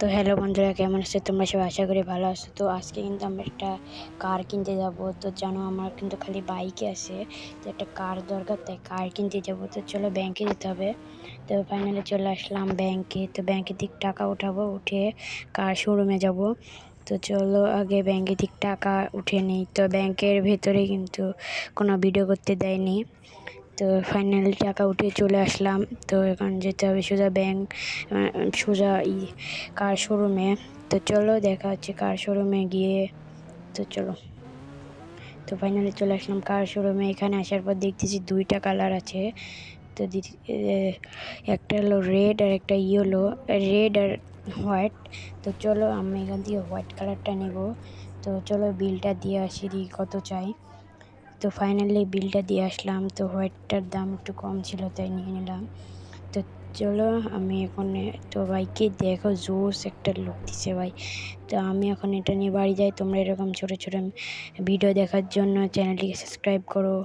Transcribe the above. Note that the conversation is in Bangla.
তো হ্যালো বন্ধুরা, কেমন আছো তোমরা? সবাই আশা করি ভালো আছো। তো আজকে কিন্তু আমরা একটা কার কিনতে যাব। তো জানো আমার কিন্তু খালি বাইকে আছে। তো একটা কার দরকার, তাই কার কিনতে যাব। তো চলো ব্যাংকে যেতে হবে। তো ফাইনালি চলে আসলাম ব্যাংকে তো ব্যাংকের দিক টাকা উঠাবো, উঠে কার শোরুমে যাব। তো চলো আগে ব্যাংকের দিক টাকা উঠে নিই। তো ব্যাংকের ভেতরে কিন্তু কোনো ভিডিও করতে দেয়নি। তো ফাইনালি টাকা উঠে চলে আসলাম। তো এখন যেতে হবে সোজা ব্যাংক সোজা ই কার শোরুমে তো চলো দেখা হচ্ছে কার শোরুমে গিয়ে। তো চলো। তো ফাইনালি চলে আসলাম কার শোরুমে এখানে আসার পর দেখতেছি দুইটা কালার আছে। তো একটা হলো রেড আর একটা ইয়েলো রেড আর হোয়াইট তো চলো আমি এখান থেকে হোয়াইট কালারটা নেব। তো চলো বিলটা দিয়ে আসি কত চাই। তো ফাইনালি বিলটা দিয়ে আসলাম। তো হোয়াইটটার দাম একটু কম ছিল, তাই নিয়ে নিলাম। তো চলো, আমি এখন তো ভাইকে দেখো জোস একটা লোক দিছে ভাই। তো আমি এখন এটা নিয়ে বাড়ি যাই। তোমরা এরকম ছোটো ছোটো ভিডিও দেখার জন্য চ্যানেলটিকে সাবস্ক্রাইব করো।